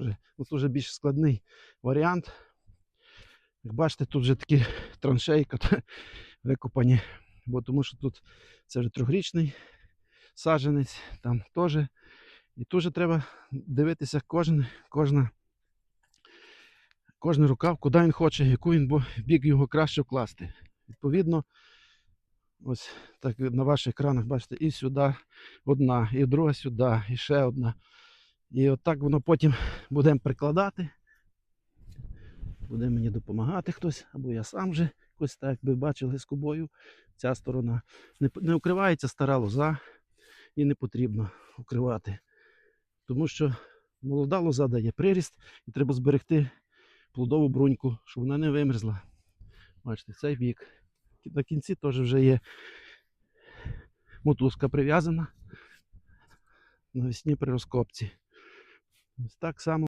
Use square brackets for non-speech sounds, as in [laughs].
теж. Ну, тут вже більш складний варіант. Як бачите, тут вже такі [laughs] траншеї [laughs] викопані, бо тому що тут це вже трьохрічний саджанець, там теж. І тут же треба дивитися кожен, кожна, кожен рукав, куди він хоче, яку він бік його краще вкласти. Відповідно, ось так на ваших екранах бачите, і сюди одна, і друга сюди, і ще одна. І отак воно потім будемо прикладати. Буде мені допомагати хтось, або я сам вже ось так, як ви бачили з кубою. Ця сторона не, не укривається стара лоза, і не потрібно укривати. Тому що молода лоза дає приріст, і треба зберегти плодову бруньку, щоб вона не вимерзла. Бачите, цей бік. На кінці теж вже є мотузка прив'язана навесні при розкопці. Так само.